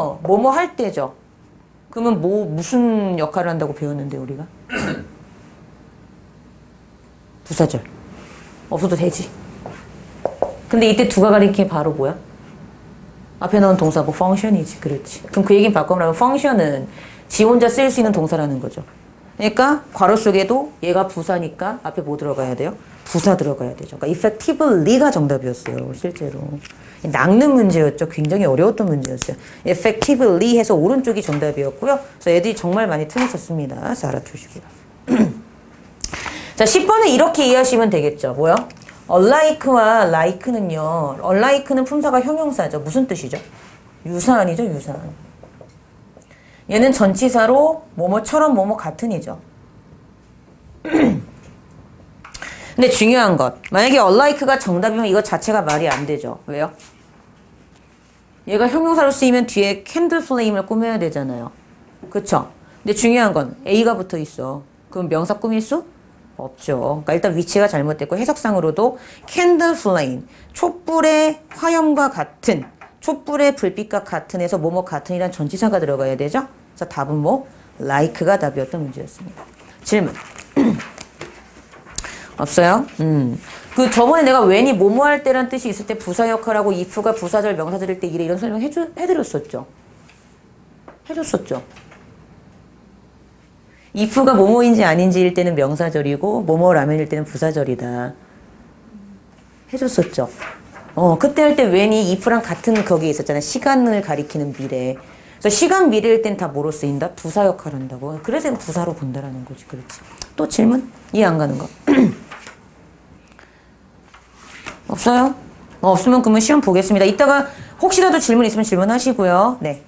어, 뭐뭐 할 때죠. 그러면 뭐 무슨 역할을 한다고 배웠는데 우리가? 부사절. 없어도 되지. 근데 이때 두가 가리킨 게 바로 뭐야? 앞에 나온 동사 뭐 function이지. 그렇지. 그럼 그 얘기는 바꿔보면 function은 지 혼자 쓸 수 있는 동사라는 거죠. 그러니까 괄호 속에도 얘가 부사니까 앞에 뭐 들어가야 돼요? 부사 들어가야 되죠. 그러니까 effectively가 정답이었어요. 실제로. 낚는 문제였죠. 굉장히 어려웠던 문제였어요. effectively 해서 오른쪽이 정답이었고요. 그래서 애들이 정말 많이 틀렸었습니다. 그래서 알아두시고요. 자, 10번은 이렇게 이해하시면 되겠죠. 뭐요? unlike와 like는요. unlike는 품사가 형용사죠. 무슨 뜻이죠? 유사한이죠, 유사한. 얘는 전치사로 뭐뭐처럼 뭐뭐 같은이죠. 근데 중요한 것. 만약에 unlike가 정답이면 이거 자체가 말이 안 되죠. 왜요? 얘가 형용사로 쓰이면 뒤에 캔들 플레임을 꾸며야 되잖아요. 그쵸? 근데 중요한 건 A가 붙어 있어. 그럼 명사 꾸밀 수? 없죠. 그러니까 일단 위치가 잘못됐고 해석상으로도 캔들 플레임, 촛불의 화염과 같은, 촛불의 불빛과 같은 해서 뭐뭐 같은이란 전치사가 들어가야 되죠. 그래서 답은 뭐? like가 답이었던 문제였습니다. 질문. 없어요? 음. 그 저번에 내가 when이 뭐뭐 할 때란 뜻이 있을 때 부사 역할하고 if가 부사절 명사절일 때 이래 이런 설명 해주, 해드렸었죠. 해줬었죠. if가 뭐뭐인지 아닌지일 때는 명사절이고 뭐뭐라면일 때는 부사절이다. 해줬었죠. 어, 그때 할 때 when이 if랑 같은 거기 있었잖아요. 시간을 가리키는 미래. 그래서 시간 미래일 땐 다 뭐로 쓰인다? 부사 역할 한다고. 그래서 부사로 본다라는 거지. 그렇지. 또 질문? 이해 안 가는 거. 없어요? 어, 없으면 그러면 시험 보겠습니다. 이따가 혹시라도 질문 있으면 질문하시고요. 네.